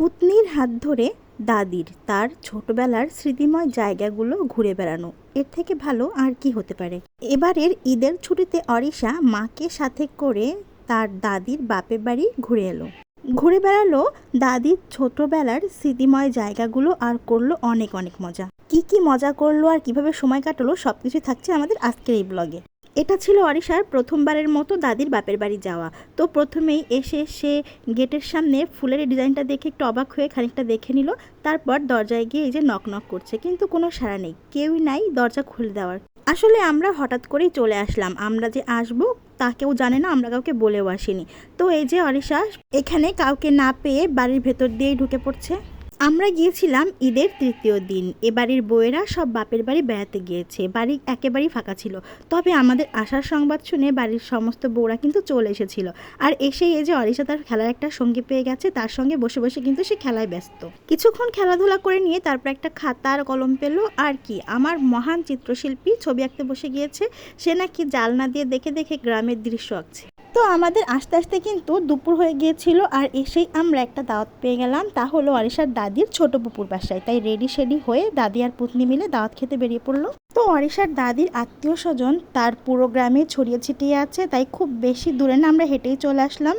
পুতনির হাত ধরে দাদির তার ছোটবেলার স্মৃতিময় জায়গাগুলো ঘুরে বেড়ানো। এর থেকে ভালো আর কি হতে পারে? এবারের ঈদের ছুটিতে অরিশা মাকে সাথে করে তার দাদির বাপের বাড়ি ঘুরে এলো। ঘুরে বেড়ালো দাদির ছোটবেলার স্মৃতিময় জায়গাগুলো আর করল অনেক অনেক মজা। কি কি মজা করল আর কীভাবে সময় কাটালো সবকিছু থাকছে আমাদের আজকের এই ব্লগে। এটা ছিল অরিশার প্রথমবারের মতো দাদির বাপের বাড়ি যাওয়া। তো প্রথমেই এসে সে গেটের সামনে ফুলের ডিজাইনটা দেখে একটু অবাক হয়ে খানিকটা দেখে নিল। তারপর দরজায় গিয়ে এই যে নক নক করছে, কিন্তু কোনো সাড়া নেই, কেউই নাই দরজা খুলে দেওয়ার। আসলে আমরা হঠাৎ করেই চলে আসলাম, আমরা যে আসব তা কেউ জানে না, আমরা কাউকে বলেও আসিনি। তো এই যে অরিশা, এখানে কাউকে না পেয়ে বাড়ির ভেতর দিয়েই ঢুকে পড়ছে। আমরা গিয়েছিলাম ঈদের তৃতীয় দিন। এ বাড়ির বউয়েরা সব বাপের বাড়ি বেড়াতে গিয়েছে। বাড়ি একেবারেই ফাঁকা ছিল। তবে আমাদের আসার সংবাদ শুনে বাড়ির সমস্ত বউরা কিন্তু চলে এসেছিল। আর এসেই এই যে অরিশা তার খেলার একটা সঙ্গী পেয়ে গেছে, তার সঙ্গে বসে বসে কিন্তু সে খেলায় ব্যস্ত। কিছুক্ষণ খেলাধুলা করে নিয়ে তারপর একটা খাতা আর কলম পেল, আর কি, আমার মহান চিত্রশিল্পী ছবি আঁকতে বসে গিয়েছে। সে নাকি জালনা দিয়ে দেখে দেখে গ্রামের দৃশ্য আঁকছে। তো আমাদের আস্তে আস্তে কিন্তু দুপুর হয়ে গিয়েছিল আর এসেই আমরা একটা দাওয়াত পেয়ে গেলাম। তা হলো অরিশার দাদির ছোট পুকুর বাসায়। তাই রেডি শেডি হয়ে দাদি আর পুতনি মিলে দাওয়াত খেতে বেরিয়ে পড়ল। তো অরিশার দাদির আত্মীয় স্বজন তার পুরো গ্রামে ছড়িয়ে ছিটিয়ে আছে। তাই খুব বেশি দূরে না আমরা হেঁটেই চলে আসলাম।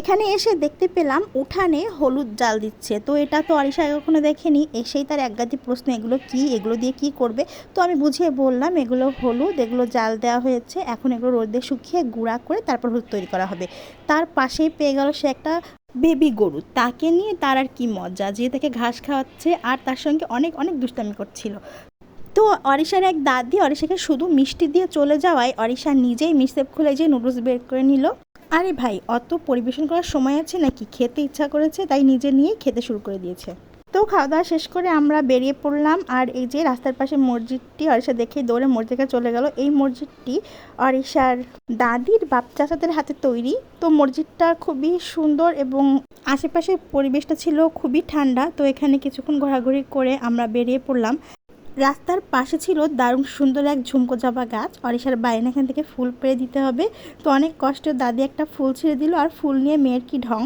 এখানে এসে দেখতে পেলাম উঠানে হলুদ জাল দিচ্ছে। তো এটা তো অরিশা কখনো দেখেনি। এসেই তার একগাদি প্রশ্ন, এগুলো কি? এগুলো দিয়ে কি করবে? তো আমি বুঝিয়ে বললাম, এগুলো হলুদ, এগুলো জাল দেওয়া হয়েছে। এখন এগুলো রোদে শুকিয়ে গুঁড়া করে তারপর হলুদ তৈরি করা হবে। তার পাশেই পেয়ে গেল সে একটা বেবি গরু। তাকে নিয়ে তার আর কি মজা, যে তাকে ঘাস খাওয়াচ্ছে আর তার সঙ্গে অনেক অনেক দুষ্টামি করছিল। তো অরিশার এক দাদি, অরিশাকে শুধু মিষ্টি দিয়ে চলে যাওয়ায় অরিশা নিজেই মিসেপ খুলে যে নুডলস বের করে নিল। আরে ভাই, অত পরিবেশন করার সময় আছে নাকি? খেতে ইচ্ছা করেছে, তাই নিজে নিয়েই খেতে শুরু করে দিয়েছে। তো খাওয়া দাওয়া শেষ করে আমরা বেরিয়ে পড়লাম আর এই যে রাস্তার পাশে মসজিদটি অরিশা দেখে দৌড়ে মসজিদে চলে গেল। এই মসজিদটি অরিশার দাদির বাপ চাচাদের হাতে তৈরি। তো মসজিদটা খুবই সুন্দর এবং আশেপাশের পরিবেশটা ছিল খুবই ঠান্ডা। তো এখানে কিছুক্ষণ ঘোরাঘুরি করে আমরা বেরিয়ে পড়লাম। রাস্তার পাশে ছিল দারুণ সুন্দর এক ঝুমকো জবা গাছ। অরিশার বাইরে এখান থেকে ফুল পেরে দিতে হবে। তো অনেক কষ্টে দাদি একটা ফুল ছেড়ে দিল আর ফুল নিয়ে মেয়ের কি ঢং?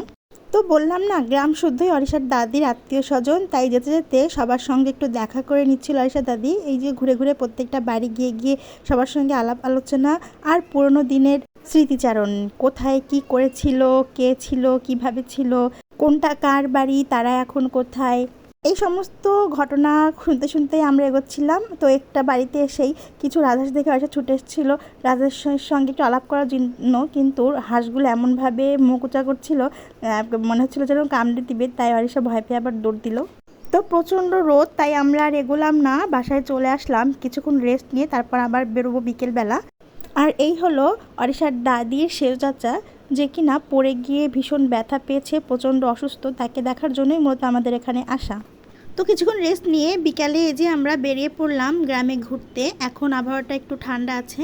তো বললাম না, গ্রাম শুদ্ধই অরিশার দাদির আত্মীয় স্বজন, তাই যেতে যেতে সবার সঙ্গে একটু দেখা করে নিচ্ছিল অরিশার দাদি। এই যে ঘুরে ঘুরে প্রত্যেকটা বাড়ি গিয়ে গিয়ে সবার সঙ্গে আলাপ আলোচনা আর পুরনো দিনের স্মৃতিচারণ। কোথায় কি করেছিল, কে ছিল, কীভাবে ছিল, কোনটা কার বাড়ি, তারা এখন কোথায় এই সমস্ত ঘটনা শুনতে শুনতে আমরা এগোচ্ছিলাম। তো একটা বাড়িতে এসেই কিছু রাজহাঁস দেখে অরিশা ছুটে এসেছিল। রাজহাঁসের সঙ্গে একটু আলাপ করার জন্য কিন্তু হাঁসগুলো এমনভাবে মুখ উঁচা করছিল মনে হচ্ছিল যেন কামড়ে দিবে, তাই অরিশা ভয় পেয়ে আবার দৌড় দিল। তো প্রচণ্ড রোদ, তাই আমরা আর এগোলাম না, বাসায় চলে আসলাম, কিছুক্ষণ রেস্ট নিয়ে তারপর আবার বেরোবো বিকেলবেলা। আর এই হলো অরিশার দাদির শেষ চাচা যে কিনা পড়ে গিয়ে ভীষণ ব্যথা পেয়েছে, প্রচণ্ড অসুস্থ, তাকে দেখার জন্যই মূলত আমাদের এখানে আসা। তো কিছুক্ষণ রেস্ট নিয়ে বিকালে যে আমরা বেরিয়ে পড়লাম গ্রামে ঘুরতে, এখন আবহাওয়াটা একটু ঠান্ডা আছে।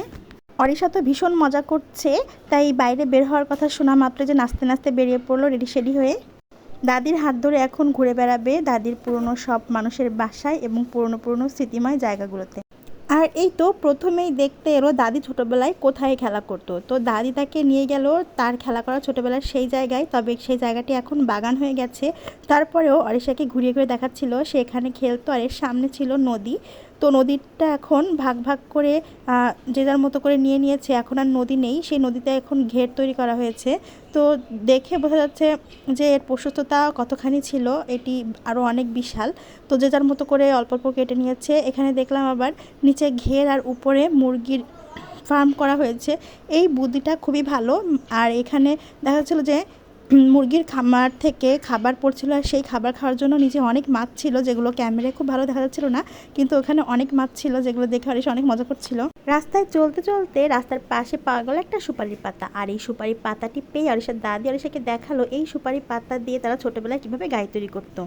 অরিশা তো ভীষণ মজা করছে, তাই বাইরে বের হওয়ার কথা শোনা মাত্র যে নাচতে নাচতে বেরিয়ে পড়ল রেডি শেডি হয়ে। দাদির হাত ধরে এখন ঘুরে বেড়াবে দাদির পুরনো সব মানুষের বাসায় এবং পুরনো পুরনো স্মৃতিময় জায়গাগুলোতে। আর এই তো প্রথমেই দেখতে এলো দাদি ছোটোবেলায় কোথায় খেলা করতো। তো দাদি তাকে নিয়ে গেল, তার খেলা করা ছোটোবেলার সেই জায়গায়। তবে সেই জায়গাটি এখন বাগান হয়ে গেছে। তারপরেও অরিশাকে ঘুরিয়ে ঘুরে দেখাচ্ছিল, সে এখানে খেলতো আর এর সামনে ছিল নদী। তো নদীটা এখন ভাগ ভাগ করে যে যার মতো করে নিয়ে নিয়েছে, এখন আর নদী নেই। সেই নদীতে এখন ঘের তৈরি করা হয়েছে। তো দেখে বোঝা যাচ্ছে যে এর প্রশস্ততা কতখানি ছিল, এটি আরও অনেক বিশাল। তো যে যার মতো করে অল্প অল্প কেটে নিয়েছে। এখানে দেখলাম আবার নিচে ঘের আর উপরে মুরগির ফার্ম করা হয়েছে। এই বুদ্ধিটা খুবই ভালো। আর এখানে দেখা যাচ্ছিল যে মুরগির খামার থেকে খাবার পড়ছিল আর সেই খাবার খাওয়ার জন্য নিচে অনেক মাছ ছিল যেগুলো ক্যামেরায় খুব ভালো দেখা যাচ্ছিল না, কিন্তু ওখানে অনেক মাছ ছিল যেগুলো দেখে অরিশ অনেক মজা করছিল। রাস্তায় চলতে চলতে রাস্তার পাশে পাওয়া গেল একটা সুপারি পাতা, আর এই সুপারি পাতাটি পেয়ে অরিশার দাদি অরিশাকে দেখাল এই সুপারি পাতা দিয়ে তারা ছোটবেলায় কীভাবে গাড়ি তৈরি করতো।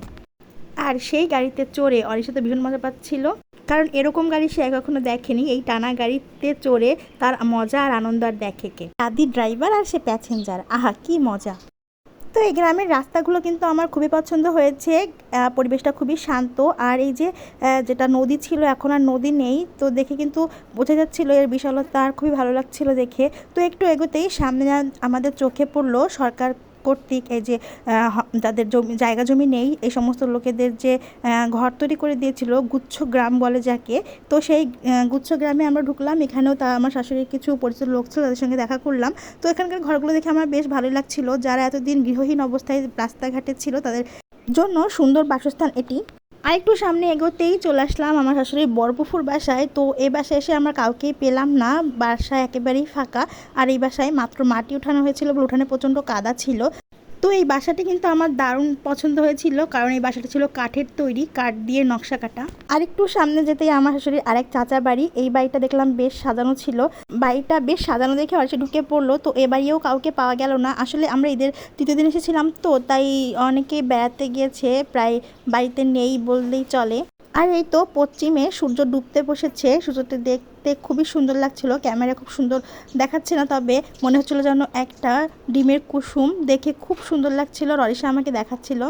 আর সেই গাড়িতে চড়ে অরিশা তো ভীষণ মজা পাচ্ছিল, কারণ এরকম গাড়ি সে কখনো দেখেনি, এই টানা গাড়িতে চড়ে তার মজা আর আনন্দ আর দেখে কে। দাদি ড্রাইভার আর সে প্যাসেঞ্জার, আহা, কি মজা। তো এই গ্রামের রাস্তাগুলো কিন্তু আমার খুবই পছন্দ হয়েছে। পরিবেশটা খুবই শান্ত। আর এই যে যেটা নদী ছিল, এখন আর নদী নেই। তো দেখে কিন্তু বোঝা যাচ্ছিল এর বিশালতা। আর খুবই ভালো লাগছিল দেখে। তো একটু এগোতেই সামনে আমাদের চোখে পড়ল সরকার কর্তৃক এই যে যাদের জমি, জায়গা জমি নেই, এই সমস্ত লোকেদের যে ঘর তৈরি করে দিয়েছিল গুচ্ছ গ্রাম বলে যাকে, তো সেই গুচ্ছ গ্রামে আমরা ঢুকলাম, এখানেও তা, আমার শাশুড়ির কিছু পরিচিত লোক ছিল, তাদের সঙ্গে দেখা করলাম। তো এখানকার ঘরগুলো দেখে আমার বেশ ভালোই লাগছিল, যারা এতদিন গৃহহীন অবস্থায় রাস্তাঘাটে ছিল তাদের জন্য সুন্দর বাসস্থান এটি। আরেকটু সামনে এগোতেই চলে আসলাম আমার শাশুড়ির বরপুফুর বাসায়। তো এই বাসায় এসে আমরা কাউকেই পেলাম না। বাসা একেবারেই ফাঁকা। আর এই বাসায় মাত্র মাটি উঠানো হয়েছিল উঠানে প্রচণ্ড কাদা ছিল। তো এই বাসাটি কিন্তু আমার দারুণ পছন্দ হয়েছিল, কারণ এই বাসাটা ছিল কাঠের তৈরি, কাঠ দিয়ে নকশা কাটা। আর একটু সামনে যেতেই আমার শাশুড়ির আরেক চাচা বাড়ি, এই বাড়িটা দেখলাম বেশ সাজানো ছিল। বাড়িটা বেশ সাজানো দেখে অনেকে ঢুকে পড়ল, তো এ বাড়িও কাউকে পাওয়া গেল না। আসলে আমরা ঈদের তৃতীয় দিন এসেছিলাম তো, তাই অনেকে বেড়াতে গিয়েছে, প্রায় বাড়িতে নেই বললেই চলে। আর এই তো পশ্চিমে সূর্য ডুবতে বসেছে, সূর্যটি দেখতে খুবই সুন্দর লাগছিল, ক্যামেরা খুব সুন্দর দেখাচ্ছে না, তবে মনে হচ্ছিল যেন একটা ডিমের কুসুম দেখে খুব সুন্দর লাগছিল ররিশা আমাকে দেখাচ্ছিল।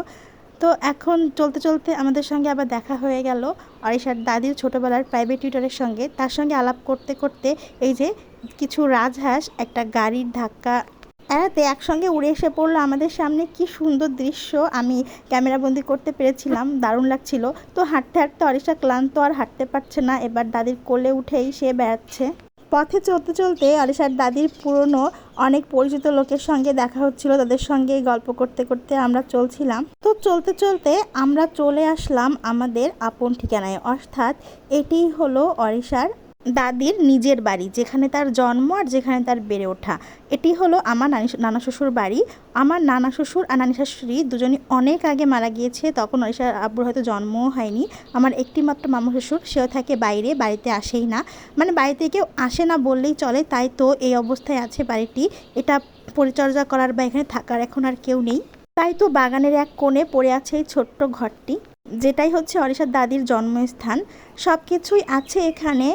তো এখন চলতে চলতে আমাদের সঙ্গে আবার দেখা হয়ে গেল, অরিশার দাদির ছোটোবেলার প্রাইভেট টিউটরের সঙ্গে। তার সঙ্গে আলাপ করতে করতে এই যে কিছু রাজহাঁস একটা গাড়ির ধাক্কা এড়াতে একসঙ্গে উড়ে এসে পড়ল আমাদের সামনে। কি সুন্দর দৃশ্য। আমি ক্যামেরাবন্দি করতে পেরেছিলাম, দারুণ লাগছিল। তো হাঁটতে হাঁটতে অরিশা ক্লান্ত আর হাঁটতে পারছে না। এবার দাদির কোলে উঠেই সে বেড়াচ্ছে। পথে চলতে চলতে অরিশার দাদির পুরনো, অনেক পরিচিত লোকের সঙ্গে দেখা হচ্ছিল। তাদের সঙ্গে গল্প করতে করতে আমরা চলছিলাম। তো চলতে চলতে আমরা চলে আসলাম আমাদের আপন ঠিকানায়। অর্থাৎ এটিই হলো অরিশার দাদির নিজের বাড়ি, যেখানে তার জন্ম আর যেখানে তার বেড়ে ওঠা। এটি হলো আমার নানি, নানা শ্বশুর বাড়ি। আমার নানা শ্বশুর আর নানি শাশুড়ি দুজনই অনেক আগে মারা গিয়েছে, তখন অরিশার আব্বুর হয়তো জন্মও হয়নি। আমার একটি মাত্র মামা শ্বশুর, সেও থাকে বাইরে, বাড়িতে আসেই না। মানে বাড়িতে কেউ আসে না বললেই চলে, তাই তো এই অবস্থায় আছে বাড়িটি। এটা পরিচর্যা করার বা এখানে থাকার এখন আর কেউ নেই। তাই তো বাগানের এক কোণে পড়ে আছে এই ছোট্ট ঘরটি, যেটাই হচ্ছে অরিশার দাদির জন্মস্থান। সব কিছুই আছে এখানে।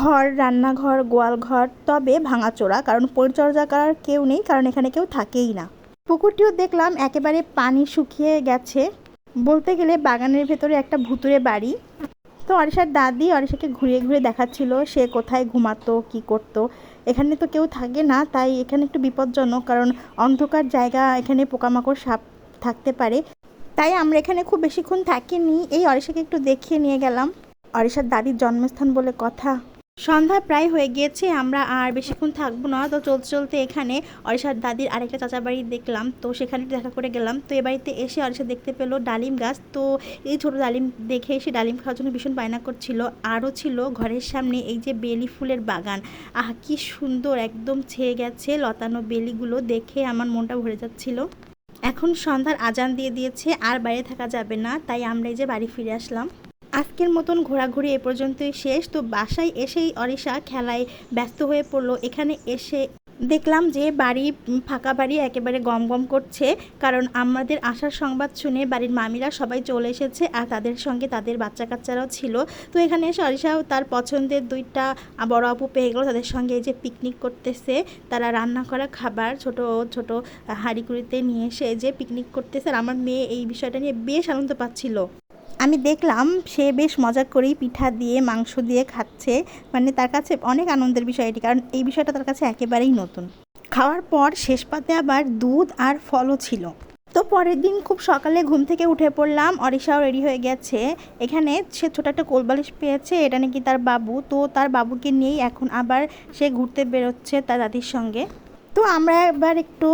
ঘর, রান্নাঘর গোয়াল ঘর তবে ভাঙাচোরা, কারণ পরিচর্যা করার কেউ নেই, কারণ এখানে কেউ থাকেই না। পুকুরটিও দেখলাম একেবারে পানি শুকিয়ে গেছে। বলতে গেলে বাগানের ভেতরে একটা ভুতুরে বাড়ি। তো অরিশার দাদি অরিশাকে ঘুরিয়ে ঘুরিয়ে দেখাচ্ছিল, সে কোথায় ঘুমাতো, কি করতো। এখানে তো কেউ থাকে না, তাই এখানে একটু বিপজ্জনক, কারণ অন্ধকার জায়গা, এখানে পোকামাকড় সাপ থাকতে পারে। তাই আমরা এখানে খুব বেশিক্ষণ থাকিনি। এই অরিশাকে একটু দেখিয়ে নিয়ে গেলাম। অরিশার দাদির জন্মস্থান বলে কথা। সন্ধ্যা প্রায় হয়ে গিয়েছে, আমরা আর বেশিক্ষণ থাকব না। তো চলতে চলতে এখানে অরিশার দাদির আরেকটা চাচা বাড়ি দেখলাম। তো সেখানে দেখা করে গেলাম। তো এ বাড়িতে এসে অরিশা দেখতে পেল ডালিম গাছ। তো এই ছোটো ডালিম দেখে এসে ডালিম খাওয়ার জন্য ভীষণ বায়না করছিল। আরও ছিল ঘরের সামনে এই যে বেলি ফুলের বাগান। আহ, কি সুন্দর! একদম ছেয়ে গেছে লতানো বেলিগুলো দেখে আমার মনটা ভরে যাচ্ছিল। এখন সন্ধ্যার আজান দিয়ে দিয়েছে, আর বাইরে থাকা যাবে না। তাই আমরা এই যে বাড়ি ফিরে আসলাম। আজকের মতন ঘোরাঘুরি এ পর্যন্তই শেষ। তো বাসায় এসেই অরিশা খেলায় ব্যস্ত হয়ে পড়ল। এখানে এসে দেখলাম যে বাড়ি ফাঁকা বাড়ি একেবারে গম গম করছে। কারণ আমাদের আসার সংবাদ শুনে বাড়ির মামিরা সবাই চলে এসেছে আর তাদের সঙ্গে তাদের বাচ্চা কাচ্চারাও ছিল। তো এখানে এসে অরিশাও তার পছন্দের দুইটা বড় আপু পেয়ে গেলো। তাদের সঙ্গে যে পিকনিক করতেছে, তারা রান্না করা খাবার ছোট ছোট হাঁড়িকুড়িতে নিয়ে এসে যে পিকনিক করতেছে। আর আমার মেয়ে এই বিষয়টা নিয়ে বেশ আনন্দ পাচ্ছিল। আমি দেখলাম সে বেশ মজা করেই পিঠা দিয়ে, মাংস দিয়ে খাচ্ছে। মানে তার কাছে অনেক আনন্দের বিষয় এটি, কারণ এই বিষয়টা তার কাছে একেবারেই নতুন। খাওয়ার পর শেষ পাতে আবার দুধ আর ফলও ছিল। তো পরের দিন খুব সকালে ঘুম থেকে উঠে পড়লাম, অরিশাও রেডি হয়ে গেছে। এখানে সে ছোট একটা কোলবালিশ পেয়েছে, এটা নাকি তার বাবু। তো তার বাবুকে নিয়েই এখন আবার সে ঘুরতে বেরোচ্ছে তার দাদির সঙ্গে। তো আমরা এবার একটু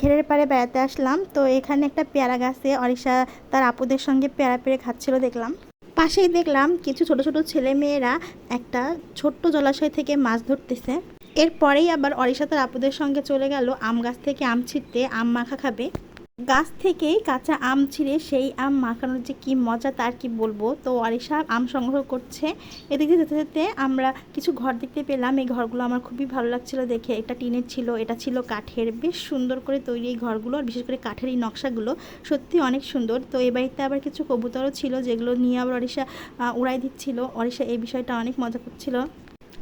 ঘেরের পাড়ে বেড়াতে আসলাম। তো এখানে একটা পেয়ারা গাছে অরিশা তার আপুদের সঙ্গে পেয়ারা পেরে খাচ্ছিল দেখলাম। পাশেই দেখলাম কিছু ছোট ছোট ছেলে মেয়েরা একটা ছোট্ট জলাশয় থেকে মাছ ধরতেছে। এরপরেই আবার অরিশা তার আপুদের সঙ্গে চলে গেল আম গাছ থেকে আম ছিটতে, আম মাখা খাবে। গাছ থেকেই কাঁচা আম ছিঁড়ে সেই আম মাখানোর যে কি মজা তার কি বলব? তো অরিশা আম সংগ্রহ করছে। এদিকে যেতে যেতে আমরা কিছু ঘর দেখতে পেলাম। এই ঘরগুলো আমার খুবই ভালো লাগছিল দেখে। এটা টিনের ছিল, এটা ছিল কাঠের। বেশ সুন্দর করে তৈরি এই ঘরগুলো, আর বিশেষ করে কাঠের এই নকশাগুলো। সত্যি অনেক সুন্দর। তো এই বাড়িতে আবার কিছু কবুতরও ছিল, যেগুলো নিয়ে আবার অরিশা উড়াই দিচ্ছিল। অরিশা এই বিষয়টা অনেক মজা করছিল।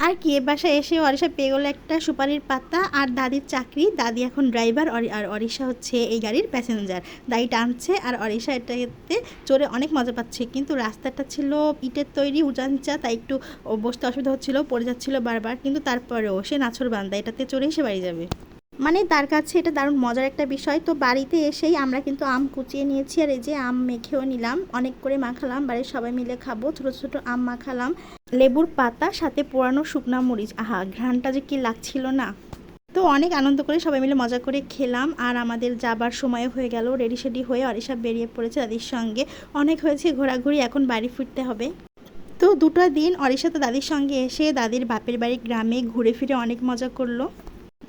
আর কি, এ বাসায় এসে অরিশা পেয়ে গেলো একটা সুপারির পাতা আর দাদির চাকরি। দাদি এখন ড্রাইভার আর অরিশা হচ্ছে এই গাড়ির প্যাসেঞ্জার। দাদি টানছে আর অরিশা এটাতে চড়ে অনেক মজা পাচ্ছে। কিন্তু রাস্তাটা ছিল ইটের তৈরি, উজানচা, তাই একটু বসতে অসুবিধা হচ্ছিল, পড়ে যাচ্ছিল বারবার। কিন্তু তারপরেও সে নাছর বান্দা, এটাতে চড়েই সে বাড়ি যাবে। মানে তার কাছে এটা দারুণ মজার একটা বিষয়। তো বাড়িতে এসেই আমরা কিন্তু আম কুচিয়ে নিয়েছি আর এই যে আম মেখেও নিলাম। অনেক করে মাখালাম, বাড়ির সবাই মিলে খাব। ছোট ছোট আম মাখালাম। লেবুর পাতা, সাথে পোড়ানো শুকনা মরিচ। আহা, ঘ্রাণটা যে কি লাগছিল না। তো অনেক আনন্দ করে সবাই মিলে মজা করে খেলাম। আর আমাদের যাবার সময় হয়ে গেল রেডি সেডি হয়ে অরিসা বেরিয়ে পড়েছে দাদির সঙ্গে। অনেক হয়েছে ঘোরাঘুরি, এখন বাড়ি ফিরতে হবে। তো দুটো দিন অরিসা তো দাদির সঙ্গে এসে দাদির বাপের বাড়ি গ্রামে ঘুরে ফিরে অনেক মজা করল।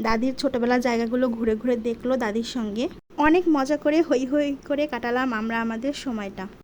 দাদির ছোটবেলার জায়গাগুলো ঘুরে ঘুরে দেখল দাদির সঙ্গে। অনেক মজা করে হই হই করে কাটালাম আমরা আমাদের সময়টা।